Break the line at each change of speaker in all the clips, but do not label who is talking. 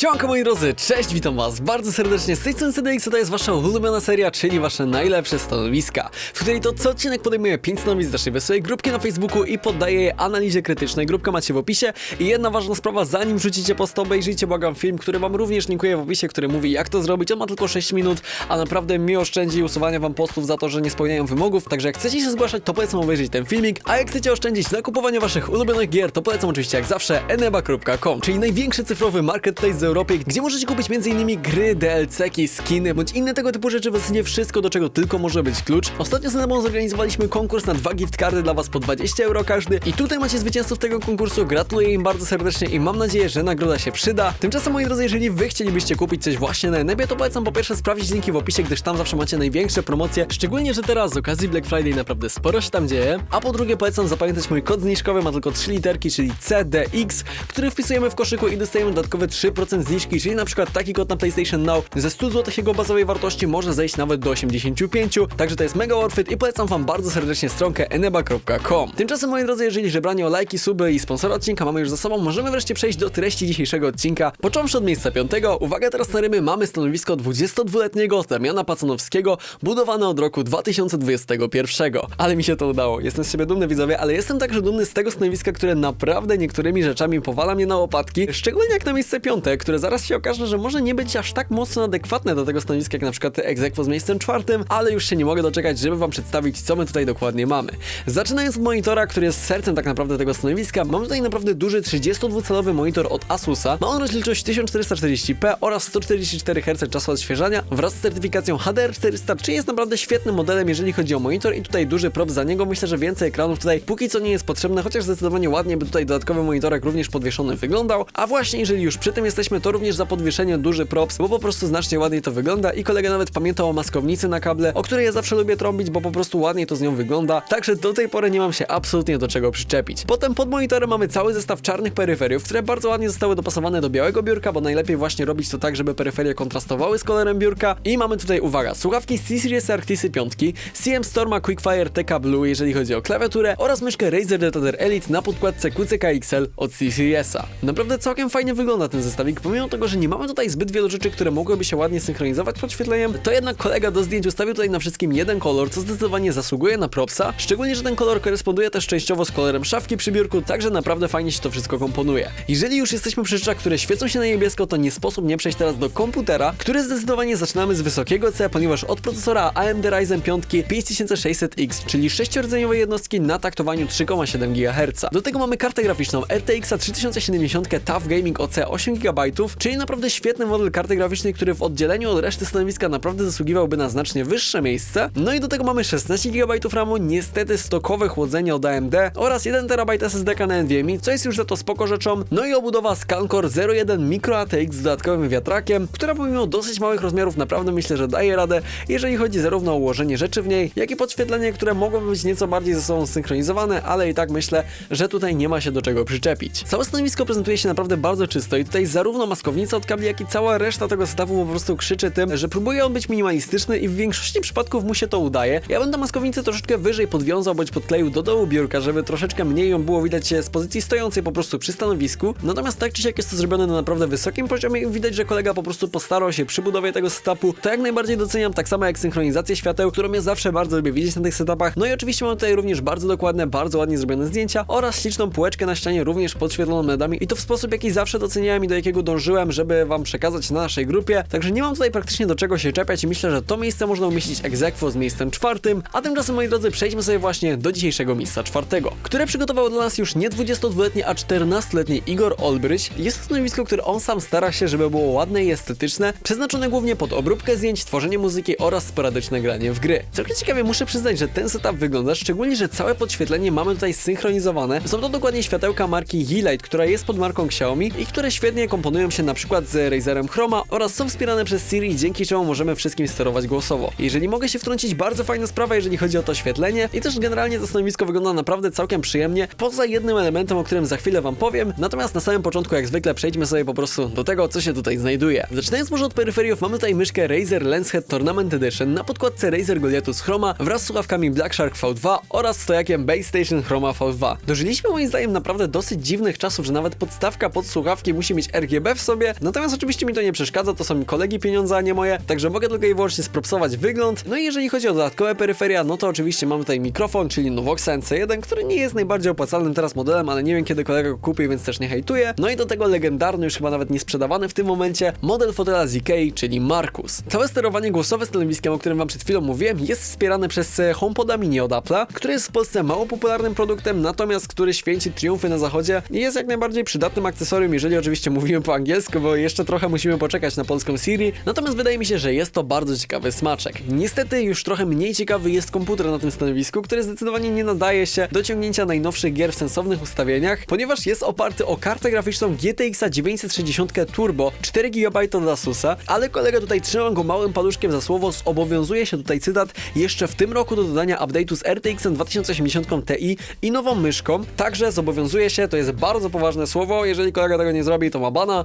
Siemanko moi drodzy, cześć, witam was bardzo serdecznie. Z tej strony CDX, to jest wasza ulubiona seria, czyli wasze najlepsze stanowiska, w której to co odcinek podejmuję 5 stanowisk z naszej wesołej grupki na Facebooku i poddaję je analizie krytycznej, grupka macie w opisie. I jedna ważna sprawa, zanim rzucicie post, obejrzyjcie błagam film, który wam również linkuję w opisie, który mówi jak to zrobić, on ma tylko 6 minut, a naprawdę mi oszczędzi usuwania wam postów za to, że nie spełniają wymogów, także jak chcecie się zgłaszać, to polecam obejrzeć ten filmik, a jak chcecie oszczędzić na kupowaniu waszych ulubionych gier, to polecam oczywiście jak zawsze eneba.com, czyli największy cyfrowy marketplace z Europy, gdzie możecie kupić m.in. gry, DLC-ki, skiny, bądź inne tego typu rzeczy, w zasadzie wszystko, do czego tylko może być klucz. Ostatnio z Enebą zorganizowaliśmy konkurs na dwa gift cardy dla was po 20 euro każdy i tutaj macie zwycięzców tego konkursu, gratuluję im bardzo serdecznie i mam nadzieję, że nagroda się przyda. Tymczasem moi drodzy, jeżeli wy chcielibyście kupić coś właśnie na Enebie, to polecam po pierwsze sprawdzić linki w opisie, gdyż tam zawsze macie największe promocje, szczególnie, że teraz z okazji Black Friday naprawdę sporo się tam dzieje. A po drugie polecam zapamiętać mój kod zniżkowy, ma tylko 3 literki, czyli CDX, który wpisujemy w koszyku i dostajemy dodatkowe 3% zniżki, czyli na przykład taki kod na PlayStation Now ze 100 zł jego bazowej wartości może zejść nawet do 85, także to jest mega worth it i polecam wam bardzo serdecznie stronkę eneba.com. Tymczasem moi drodzy, jeżeli żebranie o lajki, suby i sponsora odcinka mamy już za sobą, możemy wreszcie przejść do treści dzisiejszego odcinka. Począwszy od miejsca piątego, uwaga teraz na rymy, mamy stanowisko 22-letniego Damiana Pacanowskiego, budowane od roku 2021. Ale mi się to udało, jestem z siebie dumny widzowie, ale jestem także dumny z tego stanowiska, które naprawdę niektórymi rzeczami powala mnie na łopatki, szczególnie jak na miejsce piąte, które zaraz się okaże, że może nie być aż tak mocno adekwatne do tego stanowiska, jak na przykład Exequo z miejscem czwartym, ale już się nie mogę doczekać, żeby wam przedstawić, co my tutaj dokładnie mamy. Zaczynając od monitora, który jest sercem tak naprawdę tego stanowiska, mamy tutaj naprawdę duży 32-calowy monitor od Asusa. Ma on rozdzielczość 1440p oraz 144 Hz czasu odświeżania wraz z certyfikacją HDR400, czyli jest naprawdę świetnym modelem, jeżeli chodzi o monitor i tutaj duży prop za niego. Myślę, że więcej ekranów tutaj póki co nie jest potrzebne, chociaż zdecydowanie ładnie by tutaj dodatkowy monitorek również podwieszony wyglądał. A właśnie jeżeli już przy tym jesteśmy, to również za podwieszenie duży props, bo po prostu znacznie ładniej to wygląda i kolega nawet pamiętał o maskownicy na kable, o której ja zawsze lubię trąbić, bo po prostu ładniej to z nią wygląda. Także do tej pory nie mam się absolutnie do czego przyczepić. Potem pod monitorem mamy cały zestaw czarnych peryferiów, które bardzo ładnie zostały dopasowane do białego biurka, bo najlepiej właśnie robić to tak, żeby peryferie kontrastowały z kolorem biurka. I mamy tutaj, uwaga, słuchawki C-Series Arctisy 5, CM Storma Quickfire TK Blue, jeżeli chodzi o klawiaturę, oraz myszkę Razer Detonator Elite na podkładce QCK XL od C-Seriesa. Naprawdę całkiem fajnie wygląda ten zestawik, pomimo tego, że nie mamy tutaj zbyt wielu rzeczy, które mogłyby się ładnie synchronizować pod świetleniem, to jednak kolega do zdjęć ustawił tutaj na wszystkim jeden kolor, co zdecydowanie zasługuje na propsa, szczególnie, że ten kolor koresponduje też częściowo z kolorem szafki przy biurku, także naprawdę fajnie się to wszystko komponuje. Jeżeli już jesteśmy przy rzeczach, które świecą się na niebiesko, to nie sposób nie przejść teraz do komputera, który zdecydowanie zaczynamy z wysokiego C, ponieważ od procesora AMD Ryzen 5 5600X, czyli 6-rdzeniowej jednostki na taktowaniu 3,7 GHz. Do tego mamy kartę graficzną RTX 3070 TUF Gaming OC 8 GB, czyli naprawdę świetny model karty graficznej, który w oddzieleniu od reszty stanowiska naprawdę zasługiwałby na znacznie wyższe miejsce. No i do tego mamy 16 GB RAMu, niestety stokowe chłodzenie od AMD oraz 1 TB SSD na NVMe, co jest już za to spoko rzeczą. No i obudowa Scancore 01 Micro ATX z dodatkowym wiatrakiem, która pomimo dosyć małych rozmiarów naprawdę myślę, że daje radę, jeżeli chodzi zarówno o ułożenie rzeczy w niej, jak i podświetlenie, które mogłoby być nieco bardziej ze sobą synchronizowane, ale i tak myślę, że tutaj nie ma się do czego przyczepić. Całe stanowisko prezentuje się naprawdę bardzo czysto i tutaj zarówno maskownica od kabli, jak i cała reszta tego zestawu po prostu krzyczy tym, że próbuje on być minimalistyczny i w większości przypadków mu się to udaje. Ja będę maskownicę troszeczkę wyżej podwiązał bądź podkleił do dołu biurka, żeby troszeczkę mniej ją było widać z pozycji stojącej po prostu przy stanowisku. Natomiast tak czy siak jest to zrobione na naprawdę wysokim poziomie i widać, że kolega po prostu postarał się przy budowie tego setupu. To jak najbardziej doceniam, tak samo jak synchronizację świateł, którą ja zawsze bardzo lubię widzieć na tych setupach. No i oczywiście mam tutaj również bardzo dokładne, bardzo ładnie zrobione zdjęcia oraz śliczną półeczkę na ścianie również podświetloną LEDami i to w sposób, jaki zawsze doceniałem i do jakiego dążyłem, żeby wam przekazać na naszej grupie. Także nie mam tutaj praktycznie do czego się czepiać i myślę, że to miejsce można umieścić egzekwo z miejscem czwartym. A tymczasem, moi drodzy, przejdźmy sobie właśnie do dzisiejszego miejsca czwartego, które przygotował dla nas już nie 22-letni, a 14-letni Igor Olbryś. Jest to stanowisko, które on sam stara się, żeby było ładne i estetyczne, przeznaczone głównie pod obróbkę zdjęć, tworzenie muzyki oraz sporadyczne granie w gry. Całkiem ciekawie muszę przyznać, że ten setup wygląda, szczególnie, że całe podświetlenie mamy tutaj synchronizowane. Są to dokładnie światełka marki Yeelight, która jest pod marką Xiaomi i które świetnie komponują się na przykład z Razerem Chroma oraz są wspierane przez Siri, dzięki czemu możemy wszystkim sterować głosowo. Jeżeli mogę się wtrącić, bardzo fajna sprawa, jeżeli chodzi o to świetlenie i też generalnie to stanowisko wygląda naprawdę całkiem przyjemnie, poza jednym elementem, o którym za chwilę wam powiem, natomiast na samym początku jak zwykle przejdźmy sobie po prostu do tego, co się tutaj znajduje. Zaczynając może od peryferiów, mamy tutaj myszkę Razer Lenshead Tournament Edition na podkładce Razer Goliathus Chroma wraz z słuchawkami Black Shark V2 oraz stojakiem Base Station Chroma V2. Dożyliśmy moim zdaniem naprawdę dosyć dziwnych czasów, że nawet podstawka pod słuchawki musi mieć RGB, W sobie, natomiast oczywiście mi to nie przeszkadza, to są mi kolegi pieniądze, a nie moje, także mogę tylko i wyłącznie spropsować wygląd. No i jeżeli chodzi o dodatkowe peryferia, no to oczywiście mamy tutaj mikrofon, czyli Novoxa NC1, który nie jest najbardziej opłacalnym teraz modelem, ale nie wiem kiedy kolega go kupi, więc też nie hejtuję. No i do tego legendarny, już chyba nawet nie sprzedawany w tym momencie, model fotela z Ikei, czyli Markus. Całe sterowanie głosowe stanowiskiem, o którym wam przed chwilą mówiłem, jest wspierane przez e, HomePoda Mini od Apple'a, który jest w Polsce mało popularnym produktem, natomiast który święci triumfy na zachodzie i jest jak najbardziej przydatnym akcesorium, jeżeli oczywiście mówimy po bo jeszcze trochę musimy poczekać na polską Siri. Natomiast wydaje mi się, że jest to bardzo ciekawy smaczek. Niestety już trochę mniej ciekawy jest komputer na tym stanowisku, który zdecydowanie nie nadaje się do ciągnięcia najnowszych gier w sensownych ustawieniach, ponieważ jest oparty o kartę graficzną GTX 960 Turbo 4 GB od Asusa, ale kolega tutaj trzyma go małym paluszkiem za słowo, zobowiązuje się tutaj cytat jeszcze w tym roku do dodania update'u z RTX 2080 Ti i nową myszką. Także zobowiązuje się, to jest bardzo poważne słowo, jeżeli kolega tego nie zrobi, to ma bana.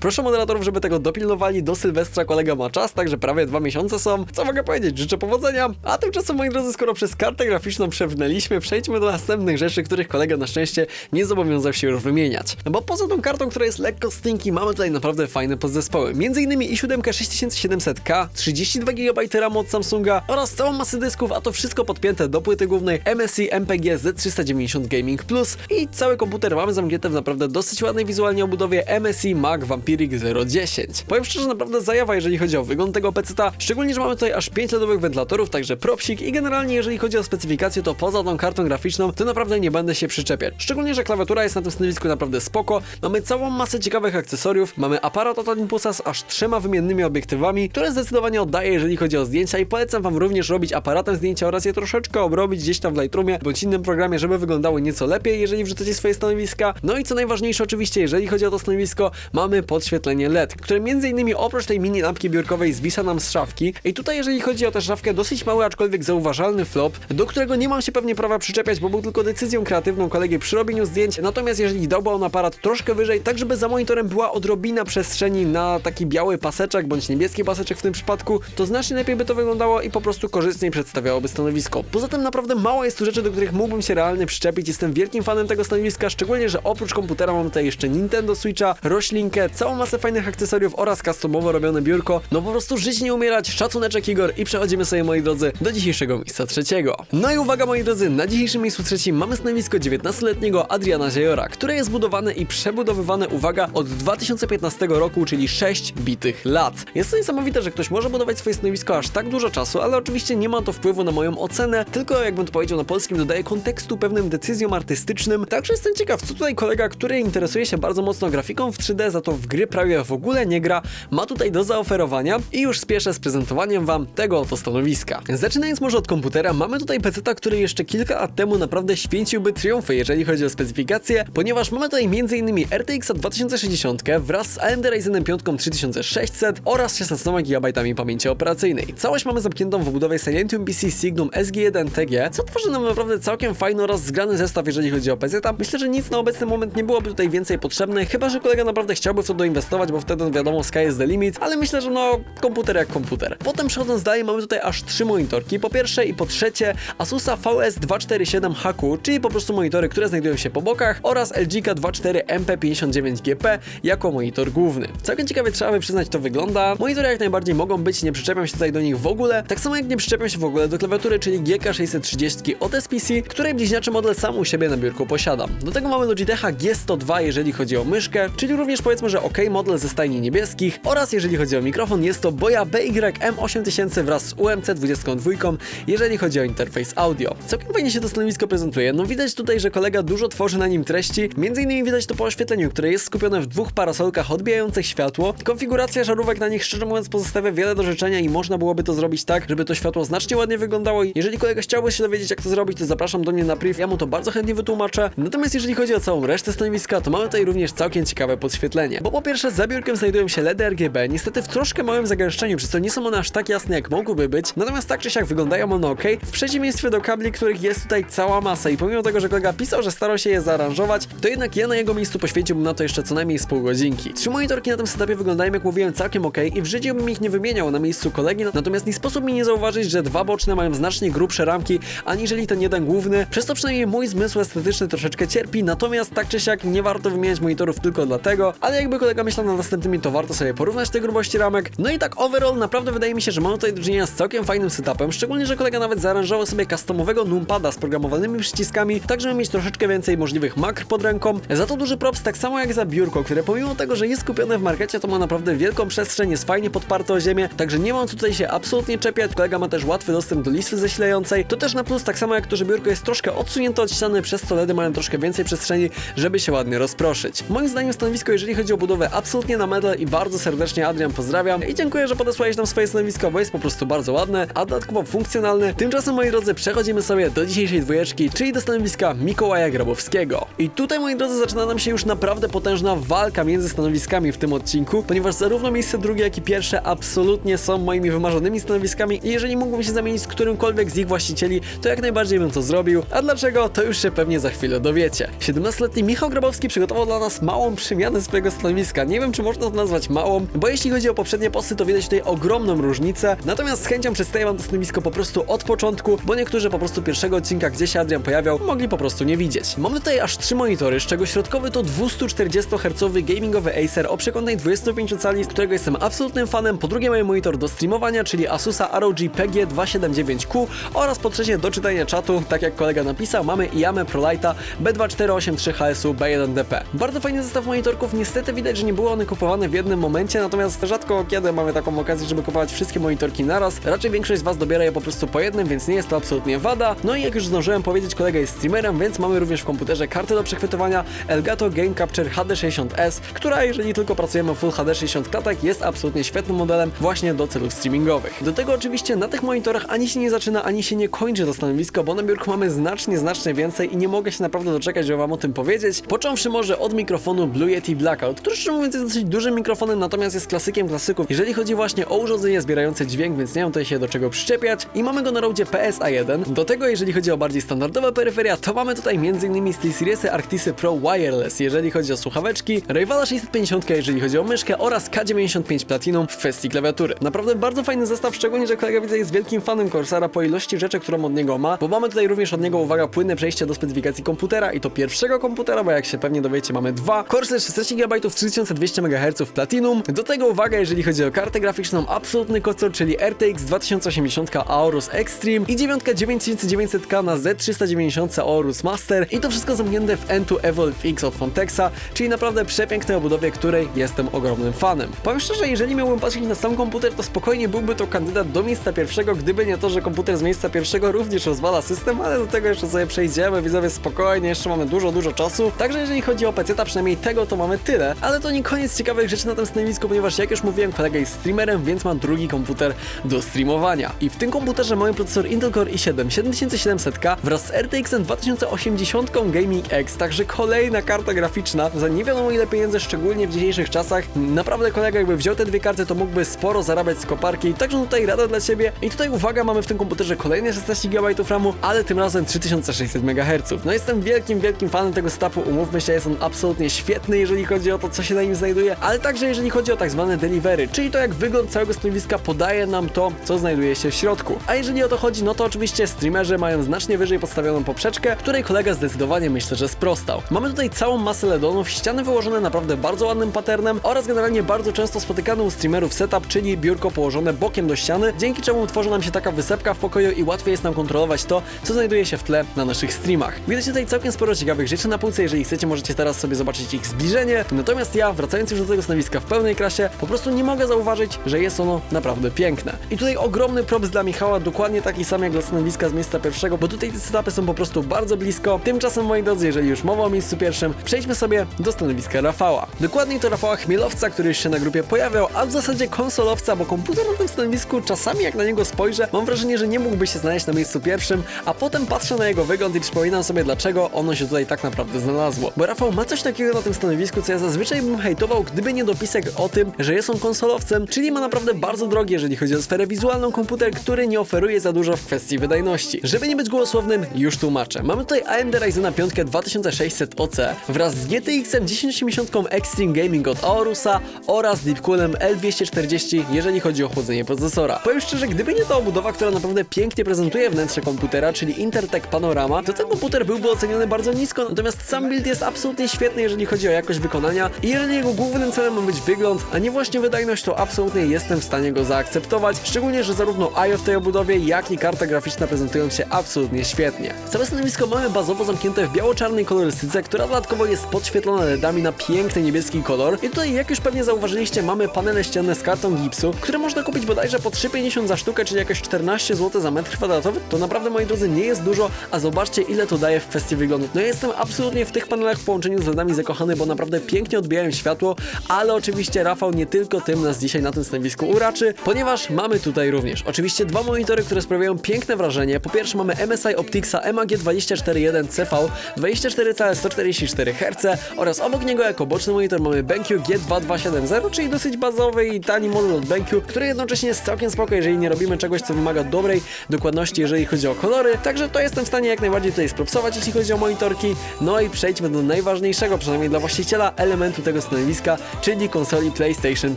Proszę moderatorów, żeby tego dopilnowali. Do Sylwestra kolega ma czas, także prawie dwa miesiące są. Co mogę powiedzieć? Życzę powodzenia. A tymczasem, moi drodzy, skoro przez kartę graficzną przewnęliśmy, przejdźmy do następnych rzeczy, których kolega na szczęście nie zobowiązał się już wymieniać. Bo poza tą kartą, która jest lekko stinky, mamy tutaj naprawdę fajne podzespoły. Między innymi i7 6700K, 32 GB RAM od Samsunga oraz całą masę dysków, a to wszystko podpięte do płyty głównej MSI MPG Z390 Gaming Plus i cały komputer mamy zamknięty w naprawdę dosyć ładnej wizualnie obudowie MSI Mag Vampiric 010. Powiem szczerze, naprawdę zajawa, jeżeli chodzi o wygląd tego peceta, szczególnie, że mamy tutaj aż 5 LEDowych wentylatorów, także propsik i generalnie jeżeli chodzi o specyfikację, to poza tą kartą graficzną, to naprawdę nie będę się przyczepiać. Szczególnie, że klawiatura jest na tym stanowisku naprawdę spoko, mamy całą masę ciekawych akcesoriów, mamy aparat od Olympusa z aż trzema wymiennymi obiektywami, które zdecydowanie oddaje, jeżeli chodzi o zdjęcia i polecam wam również robić aparatem zdjęcia oraz je troszeczkę obrobić gdzieś tam w Lightroomie bądź innym programie, żeby wyglądały nieco lepiej, jeżeli wrzucacie swoje stanowiska. No i co najważniejsze oczywiście, jeżeli chodzi o to stanowisko, mamy podświetlenie LED, które między innymi oprócz tej mini lampki biurkowej zwisa nam z szafki. I tutaj jeżeli chodzi o tę szafkę, dosyć mały, aczkolwiek zauważalny flop, do którego nie mam się pewnie prawa przyczepiać, bo był tylko decyzją kreatywną kolegi przy robieniu zdjęć. Natomiast jeżeli dałby on aparat troszkę wyżej, tak żeby za monitorem była odrobina przestrzeni na taki biały paseczek, bądź niebieski paseczek w tym przypadku, to znacznie lepiej by to wyglądało i po prostu korzystniej przedstawiałoby stanowisko. Poza tym naprawdę mało jest tu rzeczy, do których mógłbym się realnie przyczepić. Jestem wielkim fanem tego stanowiska, szczególnie, że oprócz komputera mam tutaj jeszcze Nintendo Switcha, roślinkę, całą masę fajnych akcesoriów oraz customowo robione biurko. No po prostu żyć nie umierać, szacuneczek Igor i przechodzimy sobie moi drodzy do dzisiejszego miejsca trzeciego. No i uwaga moi drodzy, na dzisiejszym miejscu trzecim mamy stanowisko 19-letniego Adriana Ziejora, które jest budowane i przebudowywane, uwaga, od 2015 roku, czyli 6 bitych lat. Jest to niesamowite, że ktoś może budować swoje stanowisko aż tak dużo czasu, ale oczywiście nie ma to wpływu na moją ocenę, tylko jakbym to powiedział na polskim, dodaje kontekstu pewnym decyzjom artystycznym. Także jestem ciekaw, co tutaj kolega, który interesuje się bardzo mocno grafiką w 3D, za to w gry prawie w ogóle nie gra, ma tutaj do zaoferowania i już spieszę z prezentowaniem wam tego oto stanowiska. Zaczynając może od komputera, mamy tutaj PC, który jeszcze kilka lat temu naprawdę święciłby triumfy, jeżeli chodzi o specyfikację, ponieważ mamy tutaj m.in. RTX 2060 wraz z AMD Ryzenem 5 3600 oraz 16 GB pamięci operacyjnej. Całość mamy zamkniętą w obudowie Silentium PC Signum SG1 TG, co tworzy nam naprawdę całkiem fajny oraz zgrany zestaw, jeżeli chodzi o PC. Myślę, że nic na obecny moment nie byłoby tutaj więcej potrzebne, chyba że kolega naprawdę chciałby w to doinwestować, bo wtedy wiadomo, sky is the limit, ale myślę, że no, komputer jak komputer. Potem przechodząc dalej, mamy tutaj aż trzy monitorki. Po pierwsze i po trzecie Asusa VS247HQ, czyli po prostu monitory, które znajdują się po bokach oraz LGK 24 MP59GP jako monitor główny. Całkiem ciekawie trzeba by przyznać, to wygląda. Monitory jak najbardziej mogą być, nie przyczepiam się tutaj do nich w ogóle, tak samo jak nie przyczepiam się w ogóle do klawiatury, czyli GK630 od SPC, której bliźniaczy model sam u siebie na biurku posiadam. Do tego mamy Logitecha G102, jeżeli chodzi o myszkę, czyli również powiedzmy, że ok model ze stajni niebieskich oraz jeżeli chodzi o mikrofon, jest to Boya BY M8000 wraz z UMC22, jeżeli chodzi o interfejs audio. Całkiem fajnie się to stanowisko prezentuje, no widać tutaj, że kolega dużo tworzy na nim treści, między innymi widać to po oświetleniu, które jest skupione w dwóch parasolkach odbijających światło. Konfiguracja żarówek na nich szczerze mówiąc pozostawia wiele do życzenia i można byłoby to zrobić tak, żeby to światło znacznie ładnie wyglądało. Jeżeli kolega chciałby się dowiedzieć jak to zrobić, to zapraszam do mnie na priv, ja mu to bardzo chętnie wytłumaczę. Natomiast jeżeli chodzi o całą resztę stanowiska, to mamy tutaj również całkiem ciekawe podświetlenie, bo po pierwsze za biurkiem znajdują się LEDy RGB, niestety w troszkę małym zagęszczeniu, przez co nie są one aż tak jasne jak mogłyby być, natomiast tak czy siak wyglądają one ok, w przeciwieństwie do kabli, których jest tutaj cała masa. I pomimo tego, że kolega pisał, że starał się je zaaranżować, to jednak ja na jego miejscu poświęciłbym na to jeszcze co najmniej z pół godzinki. Trzy monitorki na tym setupie wyglądają jak mówiłem całkiem ok i w życiu bym ich nie wymieniał na miejscu kolegi, natomiast nie sposób mi nie zauważyć, że dwa boczne mają znacznie grubsze ramki, aniżeli ten jeden główny, przez to przynajmniej mój zmysł estetyczny troszeczkę cierpi, natomiast tak czy siak nie warto wymieniać monitorów tylko dlatego, ale jakby kolega myślał nad następnymi, to warto sobie porównać te grubości ramek. No i tak overall naprawdę wydaje mi się, że mamy tutaj do czynienia z całkiem fajnym setupem, szczególnie, że kolega nawet zaaranżował sobie customowego numpada z programowalnymi przyciskami, tak żeby mieć troszeczkę więcej możliwych makr pod ręką. Za to duży props, tak samo jak za biurko, które pomimo tego, że jest kupione w markecie, to ma naprawdę wielką przestrzeń, jest fajnie podparte o ziemię, także nie mam tutaj się absolutnie czepiać. Kolega ma też łatwy dostęp do listwy zasilającej. To też na plus, tak samo jak to, że biurko jest troszkę odsunięte od ściany, przez co LEDy mają troszkę więcej przestrzeni, żeby się ładnie rozproszyć. Moim zdaniem stanowisko, jeżeli chodzi o budowę, absolutnie na medal i bardzo serdecznie Adrian pozdrawiam i dziękuję, że podesłałeś nam swoje stanowisko, bo jest po prostu bardzo ładne, a dodatkowo funkcjonalne. Tymczasem, moi drodzy, przechodzimy sobie do dzisiejszej dwójeczki, czyli do stanowiska Mikołaja Grabowskiego. I tutaj, moi drodzy, zaczyna nam się już naprawdę potężna walka między stanowiskami w tym odcinku, ponieważ zarówno miejsce drugie, jak i pierwsze absolutnie są moimi wymarzonymi stanowiskami i jeżeli mógłbym się zamienić z którymkolwiek z ich właścicieli, to jak najbardziej bym to zrobił. A dlaczego, to już się pewnie za chwilę dowiecie. 17-letni Michał Grabowski przygotował dla nas małą przemianę swojego stanowiska. Nie wiem, czy można to nazwać małą, bo jeśli chodzi o poprzednie posty, to widać tutaj ogromną różnicę. Natomiast z chęcią przedstawię wam to stanowisko po prostu od początku, bo niektórzy po prostu pierwszego odcinka, gdzie się Adrian pojawiał, mogli po prostu nie widzieć. Mamy tutaj aż trzy monitory, z czego środkowy to 240 Hz gamingowy Acer o przekątnej 25 cali, z którego jestem absolutnym fanem. Po drugie mamy monitor do streamowania, czyli Asusa ROG PG279Q oraz po trzecie do czytania czatu, tak jak kolega napisał, mamy Iame ProLighta B2483 HSU B1DP. Bardzo fajny zestaw monitorków, niestety widać, że nie były one kupowane w jednym momencie, natomiast rzadko kiedy mamy taką okazję, żeby kupować wszystkie monitorki naraz. Raczej większość z Was dobiera je po prostu po jednym, więc nie jest to absolutnie wada. No i jak już zdążyłem powiedzieć, kolega jest streamerem, więc mamy również w komputerze kartę do przechwytywania Elgato Game Capture HD60S, która jeżeli tylko pracujemy w Full HD 60 klatek, jest absolutnie świetnym modelem właśnie do celów streamingowych. Do tego oczywiście na tych monitorach ani się nie zaczyna, ani się nie kończy to stanowisko, bo na biurku mamy znacznie, znacznie więcej i nie mogę się naprawdę doczekać, żeby Wam o tym powiedzieć. Począwszy może od mikrofonu Blue Yeti Blackout, który szczerze mówiąc jest dosyć dużym mikrofonem, natomiast jest klasykiem klasyków, jeżeli chodzi właśnie o urządzenie zbierające dźwięk, więc nie mam tutaj się do czego przyczepiać. I mamy go na rodzie PSA1. Do tego, jeżeli chodzi o bardziej standardowe peryferia, to mamy tutaj m.in. SteelSeriesy Arctisy Pro Wireless, jeżeli chodzi o słuchaweczki, Rivala 650, jeżeli chodzi o myszkę oraz K95 Platinum w kwestii klawiatury. Naprawdę bardzo fajny zestaw, szczególnie, że kolega widzę jest wielkim fanem Corsara po ilości rzeczy, którą od niego ma, bo mamy tutaj również od niego, uwaga, płynne przejście do specyfikacji komputera i to pierwszego komputera, bo jak się pewnie dowiecie, mamy dwa. Corsair 16 GB 3200 MHz Platinum. Do tego uwaga, jeżeli chodzi o kartę graficzną, absolutny kocor, czyli RTX 2080 Aorus Extreme i 9 9900K na Z390 Aorus Master i to wszystko zamknięte w N2 Evolve X od Fontexa, czyli naprawdę przepięknej obudowie, której jestem ogromnym fanem. Powiem szczerze, jeżeli miałbym patrzeć na sam komputer, to spokojnie byłby to kandydat do miejsca pierwszego, gdyby nie to, że komputer z miejsca pierwszego również rozwala system, ale do tego jeszcze sobie przejdziemy, widzowie, spokojnie, jeszcze mamy dużo, dużo czasu. Także jeżeli chodzi o PC, przynajmniej tego to mamy tyle, ale to nie koniec ciekawych rzeczy na tym stanowisku, ponieważ jak już mówiłem, kolega jest streamerem, więc ma drugi komputer do streamowania. I w tym komputerze mamy procesor Intel Core i7 7700K wraz z RTX 2080 Gaming X, także kolejna karta graficzna za nie wiadomo ile pieniędzy, szczególnie w dzisiejszych czasach. Naprawdę kolega jakby wziął te dwie karty, to mógłby sporo zarabiać z koparki, także tutaj rada dla Ciebie. I tutaj uwaga, mamy w tym komputerze kolejne 16 GB RAMu, ale tym razem 3600 MHz. No jestem wielkim, wielkim fanem tego setupu, umówmy się, jest on absolutnie świetny, jeżeli chodzi o to, co się na nim znajduje, ale także jeżeli chodzi o tak zwane delivery, czyli to jak wygląd całego stanowiska podaje nam to, co znajduje się w środku. A jeżeli o to chodzi, no to oczywiście streamerzy mają znacznie wyżej podstawioną poprzeczkę, której kolega zdecydowanie myślę, że sprostał. Mamy tutaj całą masę LEDonów, ściany wyłożone naprawdę bardzo ładnym patternem oraz generalnie bardzo często spotykany u streamerów setup, czyli biurko położone bokiem do ściany, dzięki czemu tworzy nam się taka wysepka w pokoju i łatwiej jest nam kontrolować to, co znajduje się w tle na naszych streamach. Widać tutaj całkiem sporo ciekawych rzeczy na półce, jeżeli chcecie możecie teraz sobie zobaczyć ich zbliżenie, natomiast ja, wracając już do tego stanowiska w pełnej krasie, po prostu nie mogę zauważyć, że jest ono naprawdę piękne. I tutaj ogromny props dla Michała, dokładnie taki sam jak dla stanowiska z miejsca pierwszego, bo tutaj te setupy są po prostu bardzo blisko. Tymczasem, moi drodzy, jeżeli już mowa o miejscu pierwszym, przejdźmy sobie do stanowiska Rafała. Dokładniej to Rafała Chmielowca, który już się na grupie pojawiał, a w zasadzie konsolowca, bo komputer na tym stanowisku czasami jak na niego spojrzę, mam wrażenie, że nie mógłby się znaleźć na miejscu pierwszym, a potem patrzę na jego wygląd i przypominam sobie, dlaczego ono się tutaj tak naprawdę znalazło. Bo Rafał ma coś takiego na tym stanowisku, co ja zazwyczaj bym bym hejtował, gdyby nie dopisek o tym, że jest on konsolowcem, czyli ma naprawdę bardzo drogi, jeżeli chodzi o sferę wizualną, komputer, który nie oferuje za dużo w kwestii wydajności. Żeby nie być głosownym, już tłumaczę. Mamy tutaj AMD Ryzena 5 2600 OC wraz z GTX 1080 Extreme Gaming od Aurusa oraz Deepcoolem L240, jeżeli chodzi o chłodzenie procesora. Powiem szczerze, gdyby nie ta obudowa, która naprawdę pięknie prezentuje wnętrze komputera, czyli Intertech Panorama, to ten komputer byłby oceniony bardzo nisko, natomiast sam build jest absolutnie świetny, jeżeli chodzi o jakość wykonania i jeżeli jego głównym celem ma być wygląd, a nie właśnie wydajność, to absolutnie jestem w stanie go zaakceptować, szczególnie, że zarówno IO w tej obudowie, jak i karta graficzna prezentują się absolutnie świetnie. Całe stanowisko mamy bazowo zamknięte w biało-czarnej kolorystyce, która dodatkowo jest podświetlona LEDami na piękny niebieski kolor i tutaj, jak już pewnie zauważyliście, mamy panele ścienne z kartą gipsu, które można kupić bodajże po 3,50 za sztukę, czyli jakieś 14 zł za metr kwadratowy, to naprawdę, moi drodzy, nie jest dużo, a zobaczcie, ile to daje w kwestii wyglądu. No ja jestem absolutnie w tych panelach w połączeniu z LEDami zakochany, bo naprawdę pięknie odbijają światło, ale oczywiście Rafał nie tylko tym nas dzisiaj na tym stanowisku uraczy, ponieważ mamy tutaj również oczywiście dwa monitory, które sprawiają piękne wrażenie. Po pierwsze mamy MSI Optixa MAG241 CV 24 cale 144 Hz oraz obok niego jako boczny monitor mamy BenQ G2270, czyli dosyć bazowy i tani model od BenQ, który jednocześnie jest całkiem spoko, jeżeli nie robimy czegoś, co wymaga dobrej dokładności, jeżeli chodzi o kolory. Także to jestem w stanie jak najbardziej tutaj spropsować, jeśli chodzi o monitorki. No i przejdźmy do najważniejszego, przynajmniej dla właściciela, elementu tego stanowiska, czyli konsoli PlayStation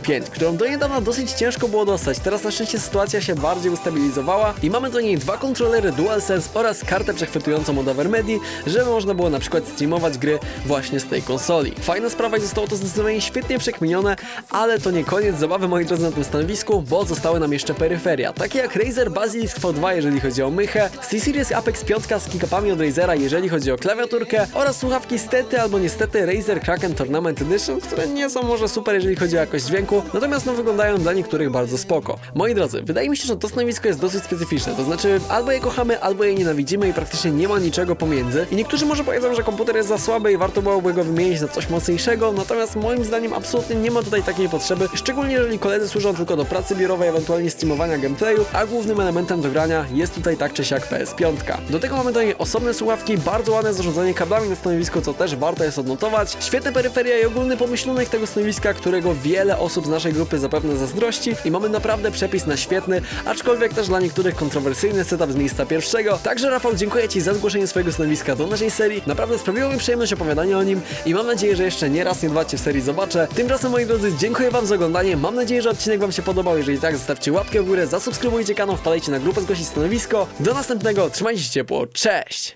5, którą do niedawna dosyć ciężko było dostać. Teraz na szczęście sytuacja się bardziej ustabilizowała i mamy do niej dwa kontrolery DualSense oraz kartę przechwytującą od Avermedi, żeby można było na przykład streamować gry właśnie z tej konsoli. Fajna sprawa i zostało to zdecydowanie świetnie przekminione, ale to nie koniec zabawy moi drodzy na tym stanowisku, bo zostały nam jeszcze peryferia, takie jak Razer Basilisk V2 jeżeli chodzi o mychę, C-Series Apex 5 z kickupami od Razera jeżeli chodzi o klawiaturkę oraz słuchawki stety albo niestety Razer Kraken Tournament Edition, które nie są może super jeżeli chodzi o jakość dźwięku, natomiast no wyglądają dla niektórych bardzo spoko. Moi drodzy, wydaje mi się, że to stanowisko jest dosyć specyficzne, to znaczy albo je kochamy, albo je nienawidzimy i praktycznie nie ma niczego pomiędzy. I niektórzy może powiedzą, że komputer jest za słaby i warto byłoby go wymienić na coś mocniejszego, natomiast moim zdaniem absolutnie nie ma tutaj takiej potrzeby, szczególnie jeżeli koledzy służą tylko do pracy biurowej, ewentualnie streamowania gameplayu, a głównym elementem do grania jest tutaj tak czy siak PS5. Do tego mamy niej osobne słuchawki, bardzo ładne zarządzanie kablami na stanowisku, co też warto jest odnotować, świetne peryferia i ogólny pomyślunek tego stanowiska, którego wiele osób z naszej grupy zapewne zazdrości i mamy naprawdę przepis na świetny, aczkolwiek też dla niektórych kontrowersyjny setup z miejsca pierwszego. Także Rafał, dziękuję Ci za zgłoszenie swojego stanowiska do naszej serii. Naprawdę sprawiło mi przyjemność opowiadania o nim i mam nadzieję, że jeszcze nie raz, nie dwa Cię w serii zobaczę. Tymczasem, moi drodzy, dziękuję Wam za oglądanie. Mam nadzieję, że odcinek Wam się podobał. Jeżeli tak, zostawcie łapkę w górę, zasubskrybujcie kanał, wpadajcie na grupę zgłosić stanowisko. Do następnego, trzymajcie się ciepło, cześć!